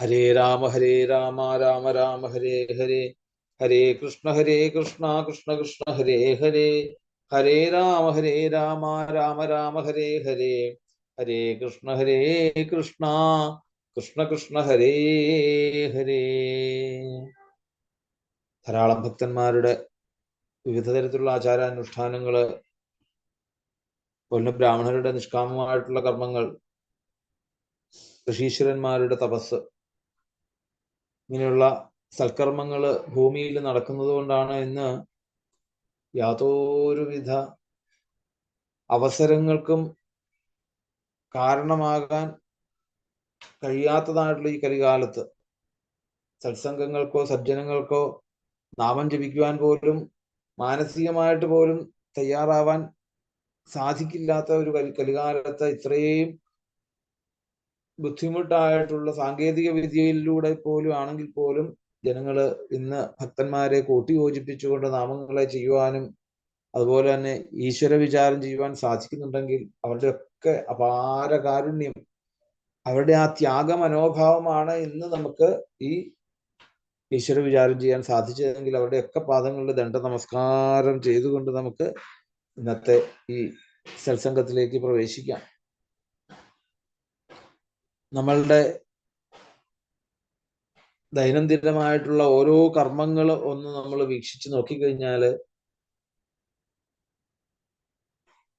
ഹരേ രാമ ഹരേ രാമ രാമ രാമ ഹരേ ഹരേ. ഹരേ കൃഷ്ണ ഹരേ കൃഷ്ണ കൃഷ്ണ കൃഷ്ണ ഹരേ ഹരേ. ഹരേ രാമ ഹരേ രാമ രാമ രാമ ഹരേ ഹരേ. ഹരേ കൃഷ്ണ ഹരേ കൃഷ്ണ. കൃഷ്ണ കൃഷ്ണ ഹരേ ഹരേ. ധാരാളം ഭക്തന്മാരുടെ വിവിധ തരത്തിലുള്ള ആചാരാനുഷ്ഠാനങ്ങൾ കൊല്ലം ബ്രാഹ്മണരുടെ നിഷ്കാമമായിട്ടുള്ള കർമ്മങ്ങൾ ഋഷീശ്വരന്മാരുടെ തപസ് ഇങ്ങനെയുള്ള സൽക്കർമ്മങ്ങൾ ഭൂമിയിൽ നടക്കുന്നത് കൊണ്ടാണ് ഇന്ന് യാതൊരുവിധ അവസരങ്ങൾക്കും കാരണമാകാൻ കഴിയാത്തതായിട്ടുള്ള ഈ കലികാലത്ത്. സത്സംഗങ്ങൾക്കോ സജ്ജനങ്ങൾക്കോ നാമം ജപിക്കുവാൻ പോലും മാനസികമായിട്ട് പോലും തയ്യാറാവാൻ സാധിക്കില്ലാത്ത ഒരു കലി കലികാലത്ത് ഇത്രയും ബുദ്ധിമുട്ടായിട്ടുള്ള സാങ്കേതിക വിദ്യയിലൂടെ പോലും ആണെങ്കിൽ പോലും ജനങ്ങൾ ഇന്ന് ഭക്തന്മാരെ കൂട്ടി യോജിപ്പിച്ചുകൊണ്ട് നാമങ്ങളെ ചെയ്യുവാനും അതുപോലെ തന്നെ ഈശ്വര വിചാരം ചെയ്യുവാൻ സാധിക്കുന്നുണ്ടെങ്കിൽ അവരുടെ ഒക്കെ അപാര കാരുണ്യം അവരുടെ ആ ത്യാഗ മനോഭാവമാണ് ഇന്ന് നമുക്ക് ഈ ഈശ്വര വിചാരം ചെയ്യാൻ സാധിച്ചതെങ്കിൽ അവരുടെയൊക്കെ പാദങ്ങളുടെ ദണ്ഡ നമസ്കാരം ചെയ്തുകൊണ്ട് നമുക്ക് ഇന്നത്തെ ഈ സത്സംഗത്തിലേക്ക് പ്രവേശിക്കാം. നമ്മളുടെ ദൈനംദിനമായിട്ടുള്ള ഓരോ കർമ്മങ്ങൾ ഒന്ന് നമ്മൾ വീക്ഷിച്ച് നോക്കിക്കഴിഞ്ഞാൽ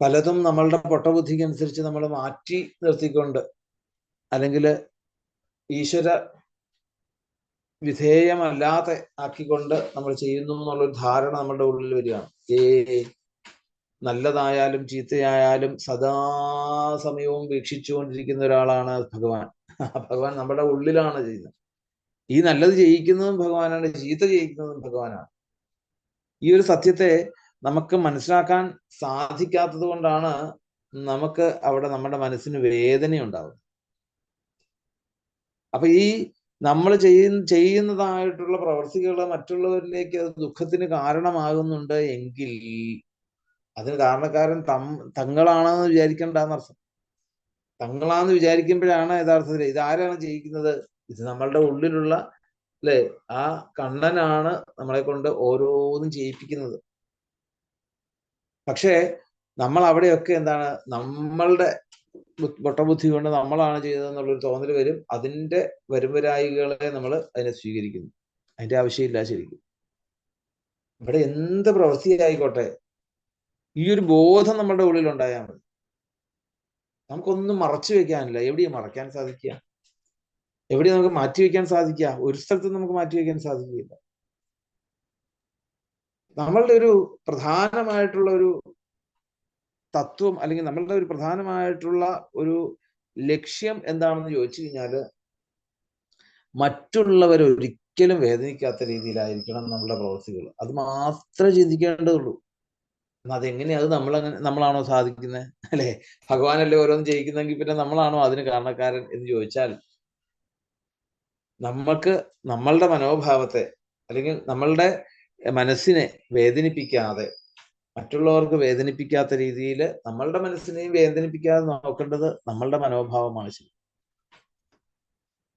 പലതും നമ്മളുടെ പൊട്ടബുദ്ധിക്ക് അനുസരിച്ച് നമ്മൾ മാറ്റി നിർത്തിക്കൊണ്ട് അല്ലെങ്കിൽ ഈശ്വര വിധേയമല്ലാതെ ആക്കിക്കൊണ്ട് നമ്മൾ ചെയ്യുന്നു എന്നുള്ളൊരു ധാരണ നമ്മുടെ ഉള്ളിൽ വരികയാണ്. ഏ നല്ലതായാലും ചീത്തയായാലും സദാസമയവും വീക്ഷിച്ചുകൊണ്ടിരിക്കുന്ന ഒരാളാണ് ഭഗവാൻ. ഭഗവാൻ നമ്മുടെ ഉള്ളിലാണ് ചെയ്യുന്നത്. ഈ നല്ലത് ചെയ്യിക്കുന്നതും ഭഗവാനാണ് ചീത്ത ചെയ്യിക്കുന്നതും ഭഗവാനാണ്. ഈ ഒരു സത്യത്തെ നമുക്ക് മനസ്സിലാക്കാൻ സാധിക്കാത്തത് കൊണ്ടാണ് നമുക്ക് അവിടെ നമ്മുടെ മനസ്സിന് വേദന ഉണ്ടാവുന്നത് അപ്പൊ ഈ നമ്മൾ ചെയ്യുന്ന ചെയ്യുന്നതായിട്ടുള്ള പ്രവർത്തികൾ മറ്റുള്ളവരിലേക്ക് അത് ദുഃഖത്തിന് കാരണമാകുന്നുണ്ട് എങ്കിൽ അതിന് കാരണക്കാരൻ തം തങ്ങളാണെന്ന് വിചാരിക്കേണ്ടെന്നർത്ഥം തങ്ങളാന്ന് വിചാരിക്കുമ്പോഴാണ് യഥാർത്ഥത്തിൽ ഇതാരാണ് ചെയ്യിക്കുന്നത് ഇത് നമ്മളുടെ ഉള്ളിലുള്ള അല്ലെ? ആ കണ്ണനാണ് നമ്മളെ കൊണ്ട് ഓരോന്നും ചെയ്യിപ്പിക്കുന്നത്. പക്ഷേ നമ്മൾ അവിടെയൊക്കെ എന്താണ്? നമ്മളുടെ വട്ടബുദ്ധി കൊണ്ട് നമ്മളാണ് ചെയ്തതെന്നുള്ളൊരു തോന്നൽ വരും. അതിന്റെ വരുംവരായികളെ നമ്മൾ അതിനെ സ്വീകരിക്കുന്നു. അതിന്റെ ആവശ്യമില്ല ശരിക്കും. ഇവിടെ എന്ത് പ്രവൃത്തിയായിക്കോട്ടെ? ഈ ഒരു ബോധം നമ്മുടെ ഉള്ളിൽ ഉണ്ടായാൽ മതി. നമുക്കൊന്നും മറച്ചു വെക്കാനില്ല. എവിടെയാ മറക്കാൻ സാധിക്കുക. എവിടെ നമുക്ക് മാറ്റി വെക്കാൻ സാധിക്കുക. ഒരു സ്ഥലത്ത് നമുക്ക് മാറ്റി വെക്കാൻ സാധിക്കില്ല നമ്മളുടെ ഒരു പ്രധാനമായിട്ടുള്ള ഒരു തത്വം അല്ലെങ്കിൽ നമ്മളുടെ ഒരു പ്രധാനമായിട്ടുള്ള ഒരു ലക്ഷ്യം എന്താണെന്ന് ചോദിച്ചു കഴിഞ്ഞാൽ മറ്റുള്ളവർ ഒരിക്കലും വേദനിക്കാത്ത രീതിയിലായിരിക്കണം നമ്മളുടെ പ്രവൃത്തികൾ അത് മാത്രമേ ചിന്തിക്കേണ്ടതുള്ളൂ. എന്നാൽ അതെങ്ങനെയാ? അത് നമ്മളങ്ങനെ നമ്മളാണോ സാധിക്കുന്നത് അല്ലെ? ഭഗവാനല്ലേ ഓരോന്ന് ചെയ്യിക്കുന്നെങ്കിൽ പിന്നെ നമ്മളാണോ അതിന് കാരണക്കാരൻ എന്ന് ചോദിച്ചാൽ നമ്മൾക്ക് നമ്മളുടെ മനോഭാവത്തെ അല്ലെങ്കിൽ നമ്മളുടെ മനസ്സിനെ വേദനിപ്പിക്കാതെ മറ്റുള്ളവർക്ക് വേദനിപ്പിക്കാത്ത രീതിയിൽ നമ്മളുടെ മനസ്സിനെയും വേദനിപ്പിക്കാതെ നോക്കേണ്ടത് നമ്മളുടെ മനോഭാവമാണ് ശരി.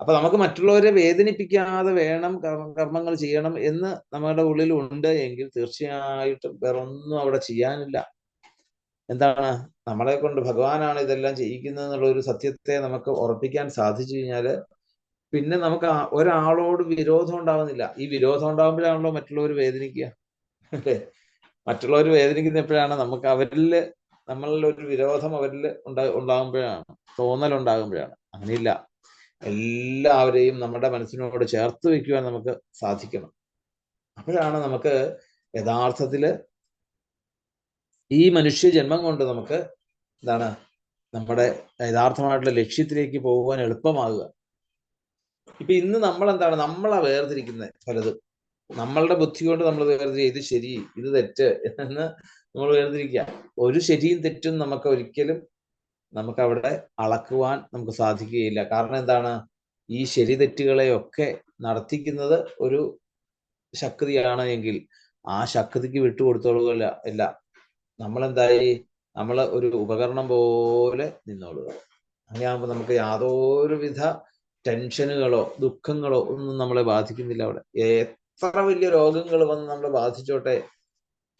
അപ്പൊ നമുക്ക് മറ്റുള്ളവരെ വേദനിപ്പിക്കാതെ വേണം കർമ്മങ്ങൾ ചെയ്യണം എന്ന് നമ്മുടെ ഉള്ളിൽ ഉണ്ട് എങ്കിൽ തീർച്ചയായിട്ടും വേറൊന്നും അവിടെ ചെയ്യാനില്ല. എന്താണ്? നമ്മളെ കൊണ്ട് ഭഗവാനാണ് ഇതെല്ലാം ചെയ്യിക്കുന്നത് എന്നുള്ള ഒരു സത്യത്തെ നമുക്ക് ഉറപ്പിക്കാൻ സാധിച്ചു കഴിഞ്ഞാൽ പിന്നെ നമുക്ക് ഒരാളോട് വിരോധം ഉണ്ടാവുന്നില്ല. ഈ വിരോധം ഉണ്ടാകുമ്പോഴാണല്ലോ മറ്റുള്ളവർ വേദനിക്കുക. അല്ലേ? മറ്റുള്ളവർ വേദനിക്കുന്ന എപ്പോഴാണ്? നമുക്ക് അവരിൽ നമ്മളിൽ ഒരു വിരോധം അവരിൽ ഉണ്ടാ ഉണ്ടാകുമ്പോഴാണ് തോന്നൽ ഉണ്ടാകുമ്പോഴാണ്. അങ്ങനെയില്ല. എല്ലാവരെയും നമ്മുടെ മനസ്സിനോട് ചേർത്ത് വെക്കുവാൻ നമുക്ക് സാധിക്കണം. അപ്പോഴാണ് നമുക്ക് യഥാർത്ഥത്തിൽ ഈ മനുഷ്യ ജന്മം കൊണ്ട് നമുക്ക് എന്താണ് നമ്മുടെ യഥാർത്ഥമായിട്ടുള്ള ലക്ഷ്യത്തിലേക്ക് പോകുവാൻ എളുപ്പമാകുക. ഇപ്പൊ ഇന്ന് നമ്മൾ എന്താണ് നമ്മളാ വേർതിരിക്കുന്നത് പലതും. നമ്മളുടെ ബുദ്ധി കൊണ്ട് നമ്മൾ വേർതിരിക്കുക ഇത് ശരി ഇത് തെറ്റ് എന്ന് നമ്മൾ വേർതിരിക്കുക. ഒരു ശരിയും തെറ്റും നമുക്ക് ഒരിക്കലും നമുക്ക് അവിടെ അളക്കുവാൻ നമുക്ക് സാധിക്കുകയില്ല. കാരണം എന്താണ്? ഈ ശരി തെറ്റുകളെയൊക്കെ നടത്തിക്കുന്നത് ഒരു ശക്തിയാണ് എങ്കിൽ ആ ശക്തിക്ക് വിട്ടുകൊടുത്തോളുകയില്ല ഇല്ല. നമ്മളെന്തായി? നമ്മൾ ഒരു ഉപകരണം പോലെ നിന്നോളുക. അങ്ങനെയാകുമ്പോൾ നമുക്ക് യാതൊരുവിധ ടെൻഷനുകളോ ദുഃഖങ്ങളോ ഒന്നും നമ്മളെ ബാധിക്കുന്നില്ല അവിടെ. എത്ര വലിയ രോഗങ്ങൾ വന്ന് നമ്മളെ ബാധിച്ചോട്ടെ?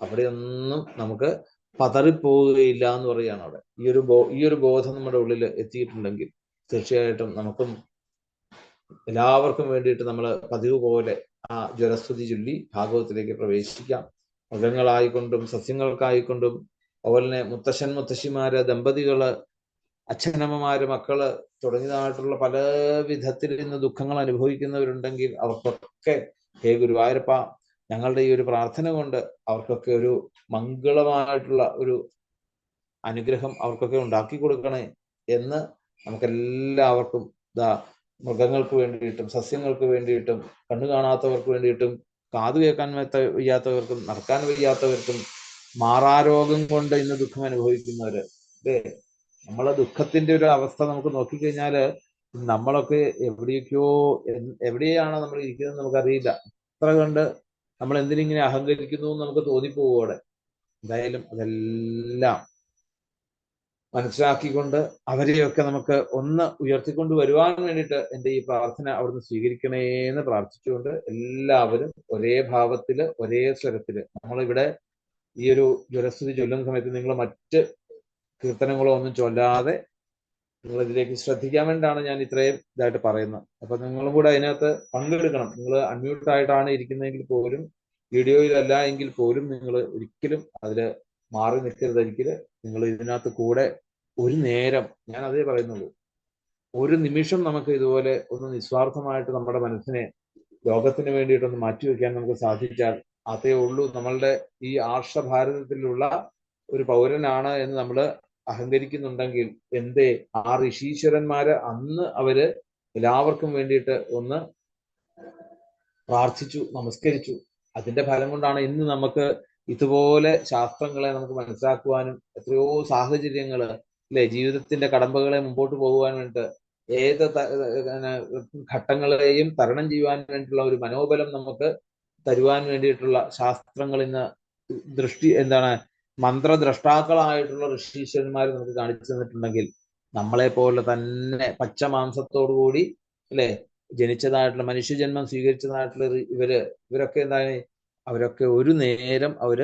അവിടെയൊന്നും നമുക്ക് പതറിപ്പോവുകയില്ല എന്ന് പറയുകയാണ് അവിടെ. ഈ ഒരു ബോ ഈ ഒരു ബോധം നമ്മുടെ ഉള്ളിൽ എത്തിയിട്ടുണ്ടെങ്കിൽ തീർച്ചയായിട്ടും നമുക്കും എല്ലാവർക്കും വേണ്ടിയിട്ട് നമ്മൾ പതിവ് പോലെ ആ ജ്വരസ്തുതി ചൊല്ലി ഭാഗവത്തിലേക്ക് പ്രവേശിക്കാം. മൃഗങ്ങളായിക്കൊണ്ടും സസ്യങ്ങൾക്കായിക്കൊണ്ടും അതുപോലെ തന്നെ മുത്തശ്ശൻ മുത്തശ്ശിമാര് ദമ്പതികൾ അച്ഛനമ്മമാര് മക്കൾ തുടങ്ങിയതായിട്ടുള്ള പല വിധത്തിൽ ഇന്ന് ദുഃഖങ്ങൾ അനുഭവിക്കുന്നവരുണ്ടെങ്കിൽ അവർക്കൊക്കെ ഹേ ഗുരുവായൂരപ്പ ഞങ്ങളുടെ ഈ ഒരു പ്രാർത്ഥന കൊണ്ട് അവർക്കൊക്കെ ഒരു മംഗളമായിട്ടുള്ള ഒരു അനുഗ്രഹം അവർക്കൊക്കെ ഉണ്ടാക്കി കൊടുക്കണേ എന്ന് നമുക്കെല്ലാവർക്കും ഇതാ മൃഗങ്ങൾക്ക് വേണ്ടിയിട്ടും സസ്യങ്ങൾക്ക് വേണ്ടിയിട്ടും കണ്ണു കാണാത്തവർക്ക് വേണ്ടിയിട്ടും കാതു കേൾക്കാൻ വയ്യാത്തവർക്കും നടക്കാൻ വയ്യാത്തവർക്കും മാറാരോഗം കൊണ്ട് ഇന്ന് ദുഃഖം അനുഭവിക്കുന്നവര് അല്ലേ നമ്മളെ ദുഃഖത്തിന്റെ ഒരു അവസ്ഥ നമുക്ക് നോക്കിക്കഴിഞ്ഞാൽ നമ്മളൊക്കെ എവിടെയൊക്കെയോ എവിടെയാണ് നമ്മൾ ഇരിക്കുന്നത് നമുക്കറിയില്ല. അത്ര കണ്ട് നമ്മൾ എന്തിനിങ്ങനെ അഹങ്കരിക്കുന്നു എന്ന് നമുക്ക് തോന്നിപ്പോവും അവിടെ എന്തായാലും അതെല്ലാം മനസ്സിലാക്കിക്കൊണ്ട് അവരെയൊക്കെ നമുക്ക് ഒന്ന് ഉയർത്തിക്കൊണ്ട് വരുവാൻ വേണ്ടിയിട്ട് എന്റെ ഈ പ്രാർത്ഥന അവിടുന്ന് സ്വീകരിക്കണേ എന്ന് പ്രാർത്ഥിച്ചുകൊണ്ട് എല്ലാവരും ഒരേ ഭാവത്തിൽ ഒരേ സ്വരത്തിൽ നമ്മളിവിടെ ഈ ഒരു ജ്വരസ്തുതി ചൊല്ലുന്ന സമയത്ത് നിങ്ങൾ മറ്റ് കീർത്തനങ്ങളോ ഒന്നും ചൊല്ലാതെ നിങ്ങൾ ഇതിലേക്ക് ശ്രദ്ധിക്കാൻ വേണ്ടിയാണ് ഞാൻ ഇത്രയും ഇതായിട്ട് പറയുന്നത്. അപ്പൊ നിങ്ങളും കൂടെ അതിനകത്ത് പങ്കെടുക്കണം. നിങ്ങൾ അൺമ്യൂട്ട് ആയിട്ടാണ് ഇരിക്കുന്നതെങ്കിൽ പോലും വീഡിയോയിലല്ല എങ്കിൽ പോലും നിങ്ങൾ ഒരിക്കലും അതിൽ മാറി നിൽക്കരുത് നിൽക്കരുതെങ്കിൽ നിങ്ങൾ ഇതിനകത്ത് കൂടെ ഒരു നേരം ഞാൻ അതേ പറയുന്നുള്ളൂ ഒരു നിമിഷം നമുക്ക് ഇതുപോലെ ഒന്ന് നിസ്വാർത്ഥമായിട്ട് നമ്മുടെ മനസ്സിനെ ലോകത്തിന് വേണ്ടിയിട്ടൊന്ന് മാറ്റിവെക്കാൻ നമുക്ക് സാധിച്ചാൽ അതേ ഉള്ളൂ. നമ്മളുടെ ഈ ആർഷ ഭാരതത്തിലുള്ള ഒരു പൗരനാണ് എന്ന് നമ്മൾ അഹങ്കരിക്കുന്നുണ്ടെങ്കിൽ എന്തേ? ആ ഋഷീശ്വരന്മാര് അന്ന് അവർ എല്ലാവർക്കും വേണ്ടിയിട്ട് ഒന്ന് പ്രാർത്ഥിച്ചു നമസ്കരിച്ചു. അതിന്റെ ഫലം കൊണ്ടാണ് ഇന്ന് നമുക്ക് ഇതുപോലെ ശാസ്ത്രങ്ങളെ നമുക്ക് മനസ്സിലാക്കുവാനും എത്രയോ സാഹചര്യങ്ങൾ അല്ലെ ജീവിതത്തിന്റെ കടമ്പകളെ മുമ്പോട്ട് പോകുവാൻ വേണ്ടിയിട്ട് ഏത് ഘട്ടങ്ങളെയും തരണം ചെയ്യുവാൻ വേണ്ടിയിട്ടുള്ള ഒരു മനോബലം നമുക്ക് തരുവാൻ വേണ്ടിയിട്ടുള്ള ശാസ്ത്രങ്ങൾ ഇന്ന് ദൃഷ്ടി എന്താണ്? മന്ത്രദ്രഷ്ടാക്കളായിട്ടുള്ള ഋഷീശ്വരന്മാർ നമുക്ക് കാണിച്ചു തന്നിട്ടുണ്ടെങ്കിൽ നമ്മളെ പോലെ തന്നെ പച്ച മാംസത്തോടു കൂടി അല്ലെ? ജനിച്ചതായിട്ടുള്ള മനുഷ്യജന്മം സ്വീകരിച്ചതായിട്ടുള്ള ഇവർ ഇവരൊക്കെ എന്താണ്? അവരൊക്കെ ഒരു നേരം അവർ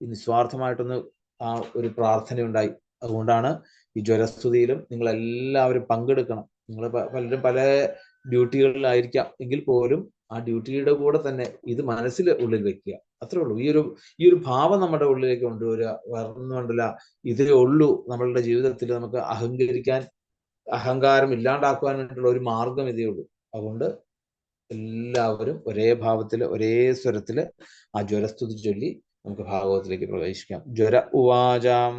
നിസ്വാർത്ഥമായിട്ടൊന്ന് ആ ഒരു പ്രാർത്ഥന ഉണ്ടായി അതുകൊണ്ടാണ് ഈ ജ്വരസ്തുതിയിലും നിങ്ങൾ എല്ലാവരും പങ്കെടുക്കണം നിങ്ങൾ പലരും പല ഡ്യൂട്ടികളിലായിരിക്കാം എങ്കിൽ പോലും ആ ഡ്യൂട്ടിയുടെ കൂടെ തന്നെ ഇത് മനസ്സിൽ ഉള്ളിൽ വെക്കുക. അത്രേ ഉള്ളൂ. ഈ ഒരു ഈ ഒരു ഭാവം നമ്മുടെ ഉള്ളിലേക്ക് കൊണ്ടുവരിക വേറൊന്നും കൊണ്ടല്ല ഇതേ ഉള്ളൂ നമ്മളുടെ ജീവിതത്തിൽ നമുക്ക് അഹങ്കരിക്കാൻ അഹങ്കാരം ഇല്ലാണ്ടാക്കുവാൻ ഒരു മാർഗം ഇതേ ഉള്ളൂ. അതുകൊണ്ട് എല്ലാവരും ഒരേ ഭാവത്തിൽ ഒരേ സ്വരത്തിൽ ആ ജ്വരസ്തുതി ചൊല്ലി നമുക്ക് ഭാഗവതത്തിലേക്ക് പ്രവേശിക്കാം. ജ്വര ഉവാചാം.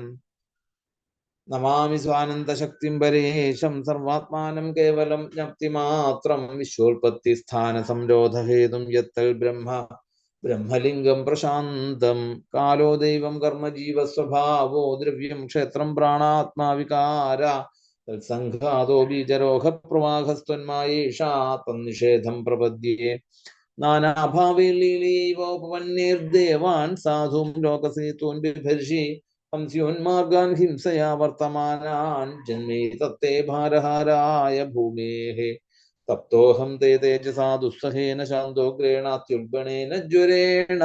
നമാമി സ്വാനന്ദശക്തിം പരേശം സർവാത്മാനം കേവലം ജ്ഞപ്തി മാത്രം വിശ്വോൽപത്തി സ്ഥാന സംരോധഹേതും യത്തൽ ബ്രഹ്മ ബ്രഹ്മലിംഗം പ്രശാന്തം കാലോ ദൈവം കർമ്മ ജീവസ്വഭാവോ ദ്രവ്യം ക്ഷേത്രം പ്രാണാത്മാവികാര തത്സംഘാതോ ബീജരോഹ പ്രവാഹസ്ത്വന്മായേഷാ തന്നിഷേധം പ്രപദ്യേ. നാനാഭാവേ ലീലീവോപവന്നീർദേവാൻ സാധും ലോകസേതൂൻ ബിഭർഷി ഹംസ്യോന്മാർഗാൻ ഹിംസയാ വർത്തമാനാൻ ജന്മേ തത്തേ ഭാരഹാരായ ഭൂമേः തപ്തോഹം തേ തേജസാ ദുസ്സഹേന ശാന്തോഗ്രേണാത്യുൽബണേന ജ്വരേണ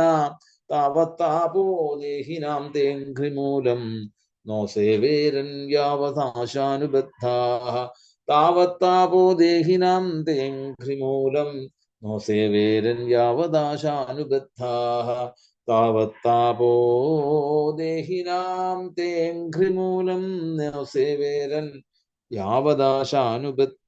താവത്താപോ ദേഹിനാം തേഘ്രിമൂലം നോ സേവേരൻ യാവതാശാനുബദ്ധാः താവത്താപോ ദേഹിനാം നോ സേവേരൻ യാവതാശാനുബദ്ധാः താവത്താപോ ദേഹിനാം നോ സേവേരൻ യാവതാശാനുബദ്ധാ